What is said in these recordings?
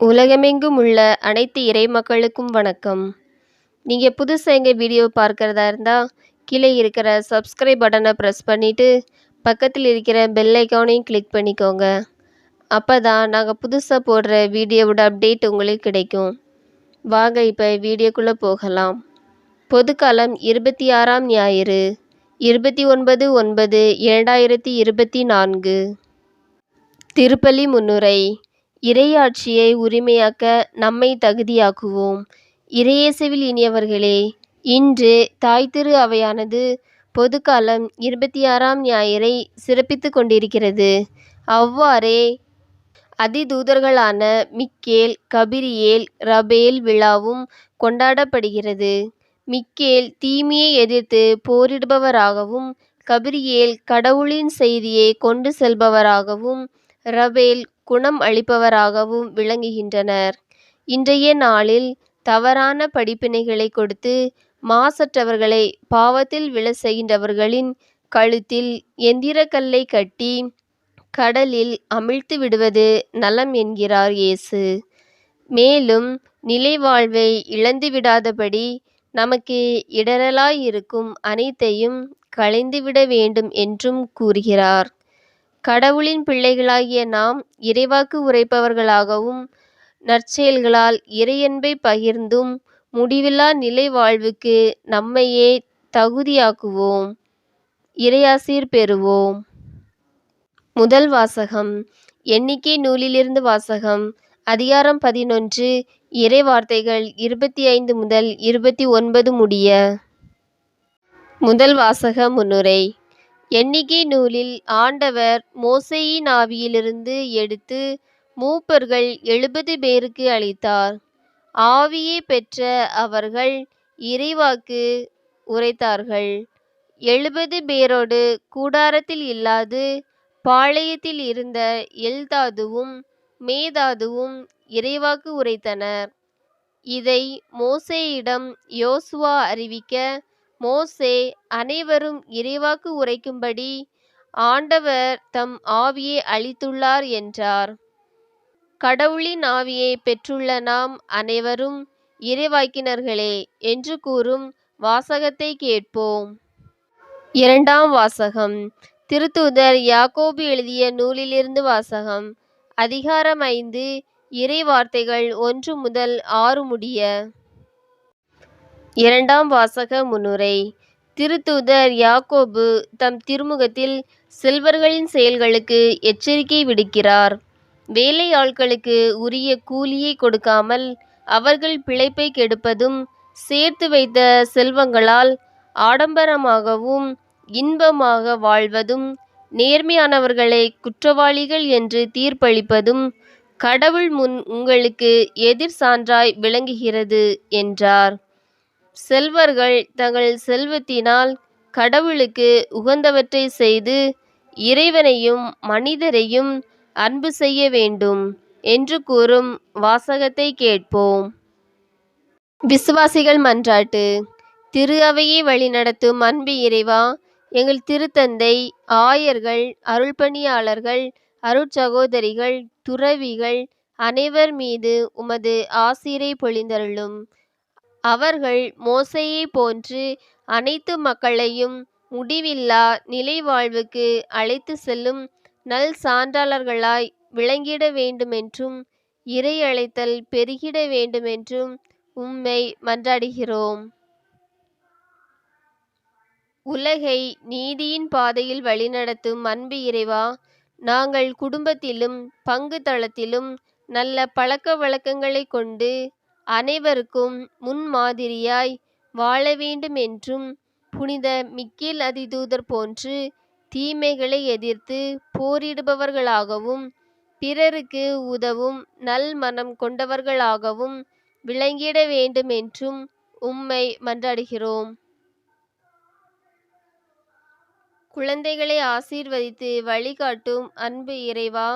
உலகமெங்கும் உள்ள அனைத்து இறைமக்களுக்கும் வணக்கம். நீங்கள் புதுசாக எங்கள் வீடியோ பார்க்குறதா இருந்தால் கீழே இருக்கிற சப்ஸ்கிரைப் பட்டனை ப்ரெஸ் பண்ணிவிட்டு பக்கத்தில் இருக்கிற பெல் ஐக்கானையும் கிளிக் பண்ணிக்கோங்க. அப்போ தான் நாங்கள் புதுசாக போடுற வீடியோவோட அப்டேட் உங்களுக்கு கிடைக்கும். வாங்க இப்போ வீடியோக்குள்ளே போகலாம். பொதுக்காலம் இருபத்தி ஆறாம் ஞாயிறு இருபத்தி ஒன்பது ஒன்பது இரண்டாயிரத்தி இருபத்தி நான்கு. திருப்பலி முன்னுரை. இறையாட்சியை உரிமையாக்க நம்மை தகுதியாக்குவோம். இறையேசுவில் இனியவர்களே இன்று தாய் திரு அவையானது பொதுக்காலம் இருபத்தி ஆறாம் ஞாயிறை சிறப்பித்து கொண்டிருக்கிறது. அவ்வாறே அதிதூதர்களான மிக்கேல் கபிரியேல் ரபேல் விழாவும் கொண்டாடப்படுகிறது. மிக்கேல் தீமையை எதிர்த்து போரிடுபவராகவும் கபிரியேல் கடவுளின் செய்தியை கொண்டு செல்பவராகவும் ரபேல் குணம் அளிப்பவராகவும் விளங்குகின்றனர். இன்றைய நாளில் தவறான படிப்பினைகளை கொடுத்து மாசற்றவர்களை பாவத்தில் விழச் செய்கின்றவர்களின் கழுத்தில் எந்திரக்கல்லை கட்டி கடலில் அமிழ்த்து விடுவது நலம் என்கிறார் இயேசு. மேலும் நிலைவாழ்வை இழந்துவிடாதபடி நமக்கு இடரலாய் இருக்கும் அனைத்தையும் களைந்துவிட வேண்டும் என்றும் கூறுகிறார். கடவுளின் பிள்ளைகளாகிய நாம் இறைவாக்கு உரைப்பவர்களாகவும் நற்செயல்களால் இறையன்பை பகிர்ந்தும் முடிவில்லா நிலை வாழ்வுக்கு நம்மையே தகுதியாக்குவோம். இறையாசீர் பெறுவோம். முதல் வாசகம் எண்ணிக்கை நூலிலிருந்து வாசகம் அதிகாரம் பதினொன்று இறை வார்த்தைகள் இருபத்தி ஐந்து முதல் இருபத்தி ஒன்பது முடிய. முதல் வாசக முன்னுரை எண்ணிக்கை நூலில் ஆண்டவர் மோசேயின் ஆவியிலிருந்து எடுத்து மூப்பர்கள் எழுபது பேருக்கு அளித்தார். ஆவியை பெற்ற அவர்கள் இறைவாக்கு உரைத்தார்கள். எழுபது பேரோடு கூடாரத்தில் இல்லாது பாளையத்தில் இருந்த எல்தாதுவும் மேதாதுவும் இறைவாக்கு உரைத்தனர். இதை மோசேயிடம் யோசுவா அறிவிக்க மோசே அனைவரும் இறைவாக்கு உரைக்கும்படி ஆண்டவர் தம் ஆவியை அளித்துள்ளார் என்றார். கடவுளின் ஆவியை பெற்றுள்ள நாம் அனைவரும் இறைவாக்கினர்களே என்று கூறும் வாசகத்தை கேட்போம். இரண்டாம் வாசகம். திருத்தூதர் யாக்கோபு எழுதிய நூலிலிருந்து வாசகம். அதிகாரம் ஐந்து. இறை வார்த்தைகள் ஒன்று முதல் ஆறு முடிய. இரண்டாம் வாசக முன்னுரை திருத்தூதர் யாக்கோபு தம் திருமுகத்தில் செல்வர்களின் செயல்களுக்கு எச்சரிக்கை விடுக்கிறார். வேலை ஆட்களுக்கு உரிய கூலியை கொடுக்காமல் அவர்கள் பிழைப்பை கெடுப்பதும் சேர்த்து வைத்த செல்வங்களால் ஆடம்பரமாகவும் இன்பமாக வாழ்வதும் நேர்மையானவர்களை குற்றவாளிகள் என்று தீர்ப்பளிப்பதும் கடவுள் முன் உங்களுக்கு எதிர் சான்றாய் விளங்குகிறது என்றார். செல்வர்கள் தங்கள் செல்வத்தினால் கடவுளுக்கு உகந்தவற்றை செய்து இறைவனையும் மனிதரையும் அன்பு செய்ய வேண்டும் என்று கூறும் வாசகத்தை கேட்போம். விசுவாசிகள் மன்றாட்டு திரு அவையை வழிநடத்தும் அன்பு இறைவா எங்கள் திருத்தந்தை ஆயர்கள் அருள்பணியாளர்கள் அருட்சகோதரிகள் துறவிகள் அனைவர் மீது உமது ஆசிரை பொழிந்தருளும். அவர்கள் மோசையை போன்று அனைத்து மக்களையும் முடிவில்லா நிலை வாழ்வுக்கு அழைத்து செல்லும் நல் சான்றாளர்களாய் விளங்கிட வேண்டுமென்றும் இறை அழைத்தல் பெருகிட வேண்டுமென்றும் உம்மை மன்றாடுகிறோம். உலகை நீதியின் பாதையில் வழிநடத்தும் அன்பு இறைவா நாங்கள் குடும்பத்திலும் பங்கு தளத்திலும் நல்ல பழக்க வழக்கங்களை கொண்டு அனைவருக்கும் முன்மாதிரியாய் வாழ வேண்டும் என்றும் புனித மிக்கேல் அதிதூதர் போன்று தீமைகளை எதிர்த்து போரிடுபவர்களாகவும் பிறருக்கு உதவும் நல் மனம் கொண்டவர்களாகவும் விளங்கிட வேண்டும் என்றும் உம்மை மன்றாடுகிறோம். குழந்தைகளை ஆசீர்வதித்து வழிகாட்டும் அன்பு இறைவா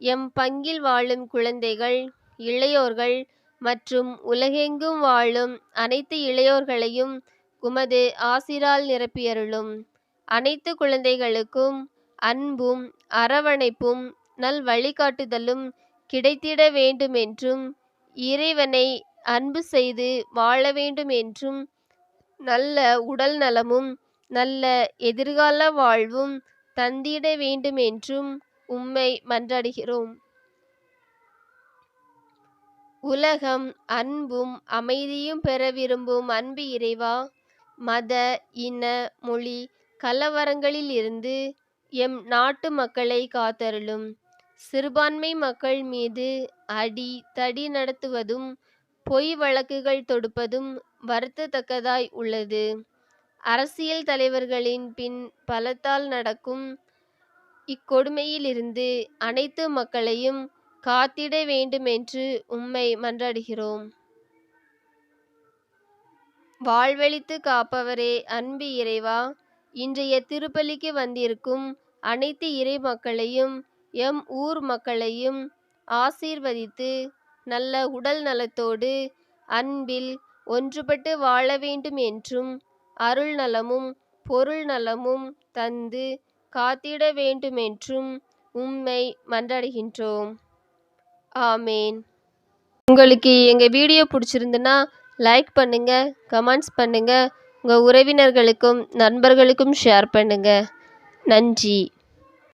எம் பங்கில் வாழும் குழந்தைகள் இளையோர்கள் மற்றும் உலகெங்கும் வாழும் அனைத்து இளையோர்களையும் உமது ஆசிரால் நிரப்பியருளும் அனைத்து குழந்தைகளுக்கும் அன்பும் அரவணைப்பும் நல் வழிகாட்டுதலும் கிடைத்திட வேண்டுமென்றும் இறைவனை அன்பு செய்து வாழ வேண்டுமென்றும் நல்ல உடல் நலமும் நல்ல எதிர்கால வாழ்வும் தந்திட வேண்டுமென்றும் உம்மை மன்றாடுகிறோம். உலகம் அன்பும் அமைதியும் பெற விரும்பும் அன்பு இறைவா மத இன மொழி கலவரங்களிலிருந்து எம் நாட்டு மக்களை காத்தருளும். சிறுபான்மை மக்கள் மீது அடி தடி நடத்துவதும் பொய் வழக்குகள் தொடுப்பதும் வருத்தத்தக்கதாய் உள்ளது. அரசியல் தலைவர்களின் பின் பலத்தால் நடக்கும் இக்கொடுமையிலிருந்து அனைத்து மக்களையும் காத்திட வேண்டுமென்று உம்மை மன்றாடுகிறோம். வாழ்வளித்துக் காப்பவரே அன்பு இறைவா இன்றைய திருப்பலிக்கு வந்திருக்கும் அனைத்து இறை மக்களையும் எம் ஊர் மக்களையும் ஆசீர்வதித்து நல்ல உடல் நலத்தோடு அன்பில் ஒன்றுபட்டு வாழ வேண்டுமென்றும் அருள் நலமும் பொருள் நலமும் தந்து காத்திட வேண்டுமென்றும் உம்மை மன்றாடுகின்றோம். ஆமேன். உங்களுக்கு எங்கள் வீடியோ பிடிச்சிருந்துன்னா லைக் பண்ணுங்கள் கமெண்ட்ஸ் பண்ணுங்கள் உங்கள் உறவினர்களுக்கும் நண்பர்களுக்கும் ஷேர் பண்ணுங்கள் நன்றி.